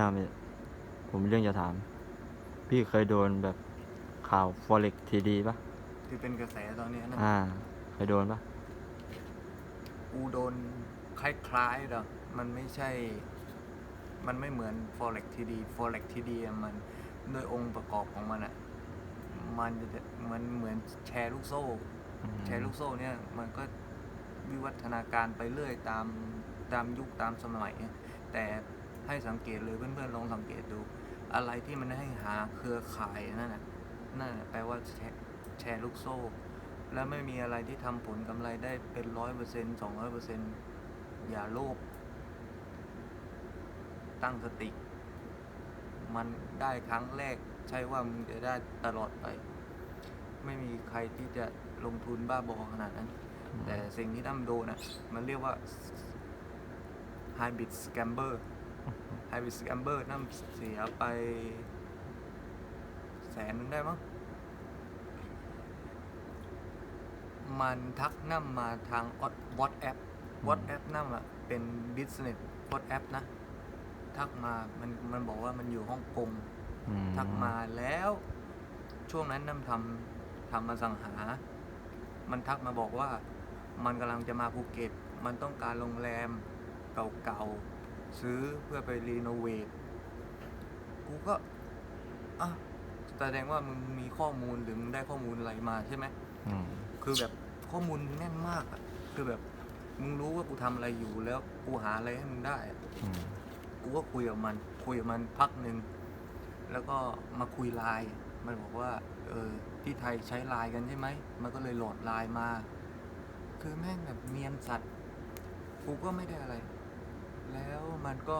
น้ามีผมมีเรื่องจะถาม พี่เคยโดนแบบข่าว forex ทีดีปะที่เป็นกระแสตอนเนี้ยนะอ่า เคยโดนปะกูโดนคล้ายๆหรอกมันไม่ใช่ มันไม่เหมือน forex ทีดี forex ทีดีอะมันด้วยองค์ประกอบของมันอะมันจะมันเหมือนแชร์ลูกโซ่อืมแชร์ลูกโซ่เนี่ย มันก็วิวัฒนาการไปเรื่อยตามตามยุคตามสมัย แต่ ให้สังเกตเลยเพื่อนๆลองสังเกตดู อะไรที่มันให้หาเครือข่ายนั่นน่ะนั่นน่ะแปลว่าแชร์ลูกโซ่ แล้วไม่มีอะไรที่ทำผลกำไรได้เป็นร้อยเปอร์เซ็นต์สองร้อยเปอร์เซ็นต์อย่าโลภตั้งสติ มันได้ครั้งแรกใช่ว่ามึงจะได้ตลอดไป ไม่มีใครที่จะลงทุนบ้าบอขนาดนั้น แต่สิ่งที่ตั้มโดนนะมันเรียกว่า hybrid scammer hybrid scammer นั่มเสียไปแสนนึงได้มั้งมันทักนั่มมาทาง WhatsApp WhatsApp นั่มอะเป็น business WhatsApp นะ ทักมามันมันบอกว่ามันอยู่ฮ่องกงอืทักมาแล้ว ช่วงนั้นน้ำทำทำมาสังหา มันทักมาบอกว่า มันกำลังจะมาภูเก็ต มันต้องการโรงแรมเก่าๆ ซื้อเพื่อไปรีโนเวทกูก็อะแสดงว่ามึงมีข้อมูลหรือมึงได้ข้อมูลอะไรมาใช่ไหมอืมคือแบบข้อมูลแน่นมากอะคือแบบมึงรู้ว่ากูทำอะไรอยู่แล้วกูหาอะไรให้มึงได้อะ อืมกูก็คุยกับมัน คุยกับมันพักหนึ่ง แล้วก็มาคุยไลน์มันบอกว่า เออ ที่ไทยใช้ไลน์กันใช่ไหม มันก็เลยโหลดไลน์มา คือแม่งแบบเนียนสัตว์ กูก็ไม่ได้อะไรแล้ว มันก็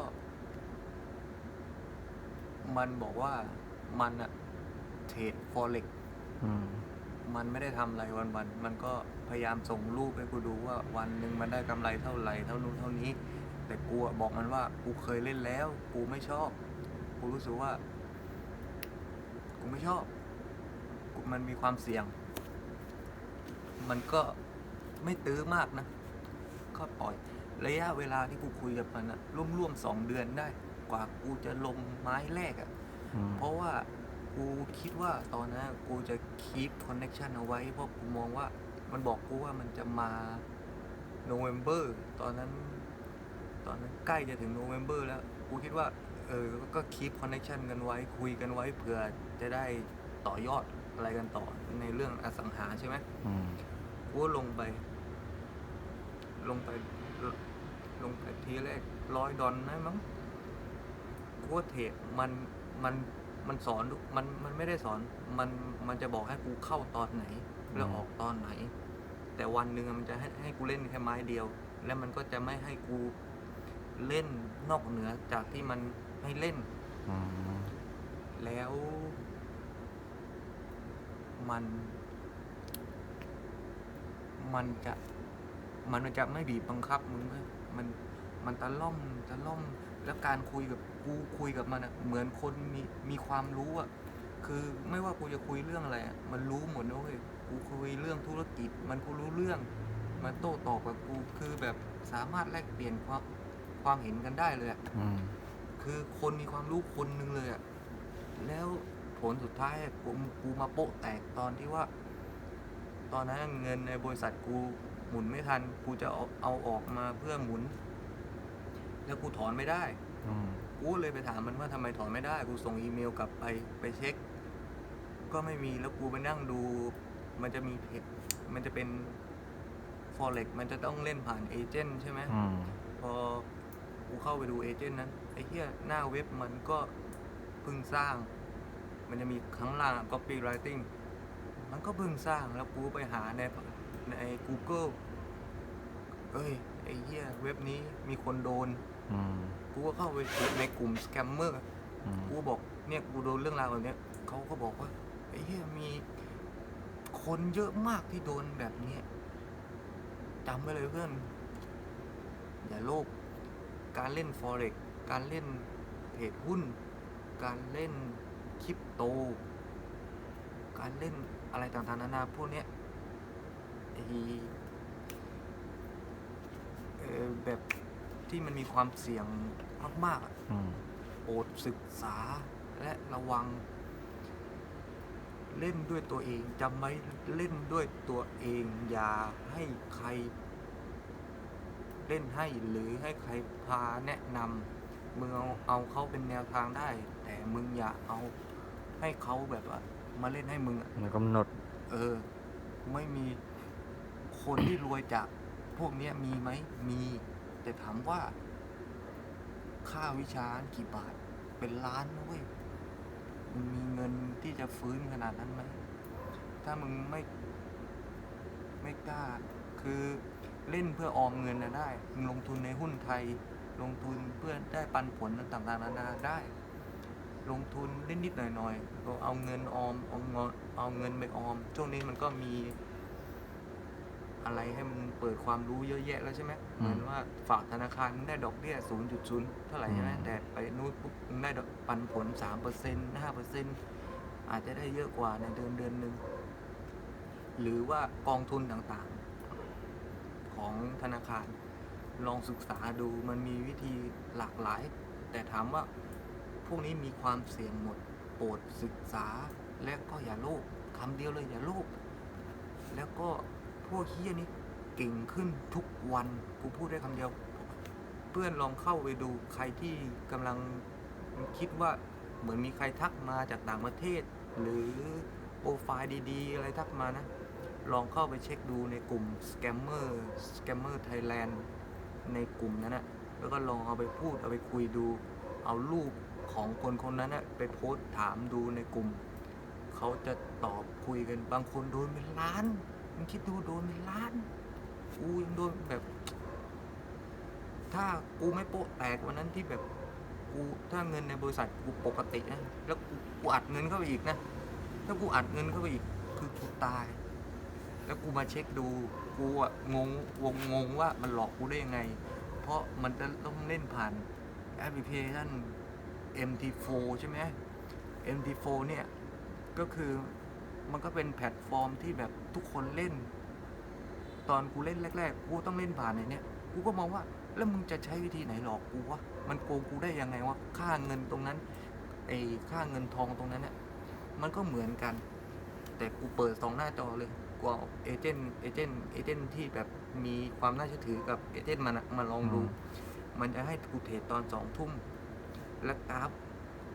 มันบอกว่ามันอะเทรดฟอเร็กอืมมันไม่ได้ทำอะไรวันๆมันก็พยายามส่งรูปให้กูดูว่าวันหนึ่งมันได้กำไรเท่าไหร่เท่านู้นเท่านี้ แต่กูอะบอกมันว่ากูเคยเล่นแล้ว กูไม่ชอบ กูรู้สึกว่า กูไม่ชอบกูมันมีความเสี่ยง มันก็ไม่ตื้อมากนะ ก็ปล่อย ระยะเวลาที่กูคุยกับมันอะร่วมๆสองเดือนได้ กว่ากูจะลงไม้แรกอะอืมเพราะว่ากูคิดว่าตอนนั้นกูจะคีปคอนเน็ชันเอาไว้ เพราะกูมองว่ามันบอกกูว่ามันจะมาโนเวม ber ตอนนั้น ตอนนั้นใกล้จะถึงโนเวม ber แล้ว กูคิดว่า เออ ก็คีปคอนเน็ชันกันไว้ คุยกันไว้เผื่อจะได้ต่อยอดอะไรกันต่อในเรื่องอสังหาใช่ไหม อืม กูก็ลงไป ลงไป ลงไปทีแรกร้อยดอลนะมั้งกูก็เทรดมันมันมันสอนดูมันมันไม่ได้สอนมันมันจะบอกให้กูเข้าตอนไหน แล้วออกตอนไหน แต่วันหนึ่งอะมันจะให้ให้กูเล่นแค่ไม้เดียว แล้วมันก็จะไม่ให้กูเล่นนอกเหนือจากที่มันให้เล่นอืมแล้ว มัน มันจะ มันจะไม่บีบบังคับมึงเว้ยมันมันตะล่อมตะล่อมแล้วการคุยกับกูคุยกับมันอะเหมือนคนมีมีความรู้อะคือไม่ว่ากูจะคุยเรื่องอะไรอะมันรู้หมดนะเว้ยกูคุยเรื่องธุรกิจ มันกูรู้เรื่อง มันโต้ตอบกับกูคือแบบสามารถแลกเปลี่ยนความความเห็นกันได้เลยอะอืมคือคนมีความรู้คนหนึ่งเลยอะแล้วผลสุดท้ายอะกูกูมาโปะแตกตอนที่ว่า ตอนนั้นเงินในบริษัทกู หมุนไม่ทันกูจะเอาเอาออกมาเพื่อหมุน แล้วกูถอนไม่ได้อืมกูเลยไปถามมันว่าทำไมถอนไม่ได้ กูส่งอีเมลกลับไปไปเช็ค ก็ไม่มีแล้วกูไปนั่งดู มันจะมีเพจมันจะเป็น forex มันจะต้องเล่นผ่านเอเจนต์ใช่ไหม อืมพอกูเข้าไปดูเอเจนต์นั้นไอ้เหี้ยหน้าเว็บมันก็เพิ่งสร้าง มันจะมีข้างล่าง copywriting มันก็เพิ่งสร้างแล้วกูไปหาใน ใน Google เอ้ย ไอ้เหี้ยเว็บนี้มีคนโดน อืม กูก็เข้าไปในกลุ่มสแกมเมอร์ อืม กูบอกเนี่ยกูโดนเรื่องราวแบบเนี้ยเขาก็บอกว่าไอ้เหี้ยมีคนเยอะมากที่โดนแบบเนี้ยจำไว้เลยเพื่อน อย่าโลภการเล่น forex การเล่นเทรดหุ้น การเล่นคริปโต การเล่นอะไรต่างๆนานาพวกเนี้ยไอ้ เออแบบที่มันมีความเสี่ยงมากๆอะอืมโปรดศึกษาและระวัง เล่นด้วยตัวเองจำไว้เล่นด้วยตัวเอง อย่าให้ใคร เล่นให้หรือให้ใครพาแนะนำมึงเอาเอาเขาเป็นแนวทางได้ แต่มึงอย่าเอาให้เขาแบบว่ามาเล่นให้มึงอะ มันกำหนด เออ ไม่มี คนที่รวยจากพวกนี้มีไหมมี แต่ถามว่า ค่าวิชากี่บาท เป็นล้านนะเว้ยมึงมีเงินที่จะฟื้นขนาดนั้นไหม ถ้ามึงไม่ไม่กล้า คือเล่นเพื่อออมเงินนะได้ มึงลงทุนในหุ้นไทย ลงทุนเพื่อได้ปันผลต่างๆนานาได้ ลงทุนเล่นนิดหน่อยๆก็เอาเงินออมเอาเงินเอาเงินไปออม ช่วงนี้มันก็มี อะไรให้มันเปิดความรู้เยอะแยะแล้วใช่ไหมอืมเหมือนว่าฝากธนาคารมึงได้ดอกเบี้ย0.0เท่าไหร่ใช่ไหมอืมแต่ไปนู้นปุ๊บมึงได้ดอกปันผล3% 5%อาจจะได้เยอะกว่าในเดือนเดือนหนึ่งหรือว่ากองทุนต่างๆ ของธนาคาร ลองศึกษาดูมันมีวิธีหลากหลาย แต่ถามว่าพวกนี้มีความเสี่ยงหมดโปรดศึกษาและก็อย่าโลภคำเดียวเลยอย่าโลภแล้วก็ พวกเฮียนี้เก่งขึ้นทุกวัน กูพูดได้คำเดียว เพื่อนลองเข้าไปดูใครที่กำลังคิดว่าเหมือนมีใครทักมาจากต่างประเทศ หรือโปรไฟล์ดีๆ อะไรทักมานะ ลองเข้าไปเช็คดูในกลุ่ม Scammer Scammer Thailand ในกลุ่มนั้นนะแล้วก็ลองเอาไปพูดเอาไปคุยดู เอารูปของคนคนนั้นนะไปโพสต์ถามดูในกลุ่ม เขาจะตอบคุยกันบางคนโดนเป็นล้าน มคิดดูโดนเป็นล้าน กูยังโดนแบบ ถ้ากูไม่โปะแตกวันนั้นที่แบบกูถ้าเงินในบริษัทกูปกตินะแล้วกูกูอัดเงินเข้าไปอีกนะถ้ากูอัดเงินเข้าไปอีกคือกูตาย แล้วกูมาเช็คดูกูอะงงวงงงว่ามันหลอกกูได้ยังไง เพราะมันจะต้องเล่นผ่านแอปพลิเคชัน MT4 ใช่ไหม MT4 เนี่ย ก็คือ มันก็เป็นแพลตฟอร์มที่แบบทุกคนเล่น ตอนกูเล่นแรก ๆ กูต้องเล่นผ่านในเนี้ยกูก็มองว่าแล้วมึงจะใช้วิธีไหนหลอกกูวะมันโกงกูได้ยังไงวะค่าเงินตรงนั้นไอ้ค่าเงินทองตรงนั้นเนี่ยมันก็เหมือนกัน แต่กูเปิดสองหน้าจอเลยกูเอาเอเจนต์เอเจนต์เอเจนต์ที่แบบมีความน่าเชื่อถือกับเอเจนต์มันอะมาลองดูมมันจะให้กูเทรดตอนสองทุ่มและกราฟ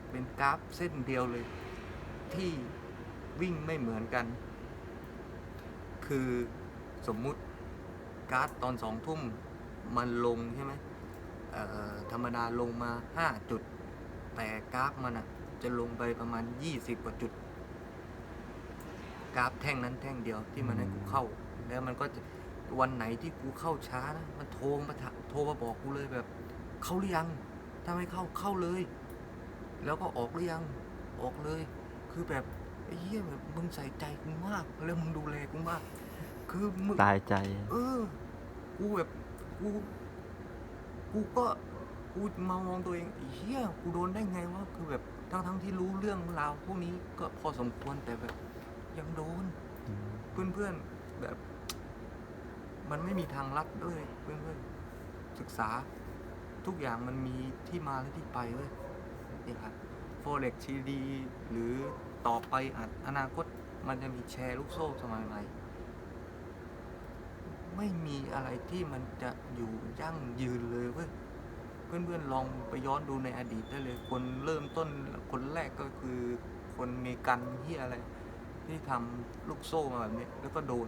เป็นกราฟเส้นเดียวเลย ที่ วิ่งไม่เหมือนกัน คือสมมุติการาฟตอนสองทุ่มมันลงใช่ไหมธรรมดาลงมาห้าจุด แต่กราฟมันะจะลงไปประมาณยี่สิบกว่าจุด กราฟแท่งนั้นแท่งเดียวที่มันให้กูเข้า แล้วมันก็วันไหนที่กูเข้าช้านะมันโทรมาโทรมาบอกกูเลยแบบ เข้าหรือยัง ถ้าไม่เข้าเข้าเลย แล้วก็ออกหรือยังออกเลย คือแบบ ไอ้เหี้ยแบบมึงใส่ใจกูมาก แล้วมึงดูแลกูมาก คือมึงตายใจ เออ กูแบบกูกูก็กูมามองตัวเองไอ้เหี้ยกูโดนได้ไงวะคือแบบทั้งทั้งๆที่รู้เรื่องราวพวกนี้ก็พอสมควรแต่แบบยังโดน เพื่อนๆแบบ มันไม่มีทางลัดด้วยเพื่อนๆศึกษา ทุกอย่างมันมีที่มาและที่ไปเว้ยนี่ครับ Forex TD หรือ ต่อไปอาจอนาคตมันจะมีแชร์ลูกโซ่สมัยใหม่ ไม่มีอะไรที่มันจะอยู่ยั่งยืนเลยเว้ยเพื่อนๆลองไปย้อนดูในอดีตได้เลย คนเริ่มต้นคนแรกก็คือคนเมกันที่อะไร ที่ทำลูกโซ่มาแบบนี้แล้วก็โดน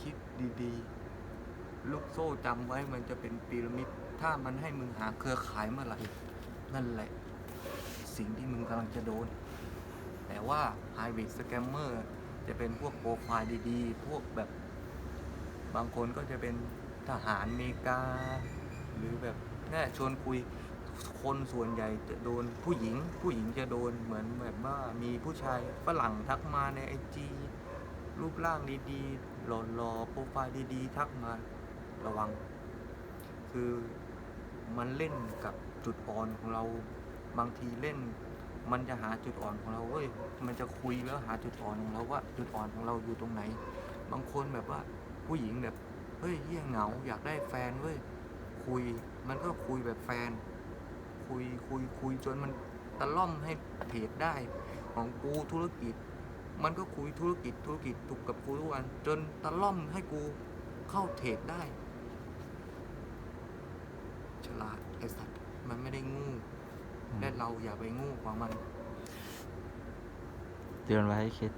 คิดดีๆ ลูกโซ่จำไว้มันจะเป็นพีระมิด ถ้ามันให้มึงหาเครือข่ายเมื่อไหร่ นั่นแหละ สิ่งที่มึงกำลังจะโดน แต่ว่า Hybrid Scammer จะเป็นพวกโปรไฟล์ดีๆ พวกแบบ บางคนก็จะเป็นทหารอเมริกา หรือแบบแน่ชวนคุยคนส่วนใหญ่จะโดนผู้หญิง ผู้หญิงจะโดนเหมือนแบบว่ามีผู้ชายฝรั่งทักมาในไอจีรูปร่างดีๆหล่อๆโปรไฟล์ดีๆ ทักมาระวัง คือ มันเล่นกับจุดอ่อนของเราบางทีเล่น มันจะหาจุดอ่อนของเราเว้ยมันจะคุยแล้วหาจุดอ่อนของเราว่าจุดอ่อนของเราอยู่ตรงไหน บางคนแบบว่าผู้หญิงแบบเฮ้ยเยี่ยงเหงาอยากได้แฟนเว้ยคุยมันก็คุยแบบแฟน คุยคุยคุยจนมันตะล่อมให้เพจได้ ของกูธุรกิจ มันก็คุยธุรกิจธุรกิจถูกกับกูทุกวันจนตะล่อมให้กูเข้าเทรดได้ ลาดไอสัตว์มันไม่ได้งูและเราอย่าไปงูของมัน เตือนไว้ให้คิด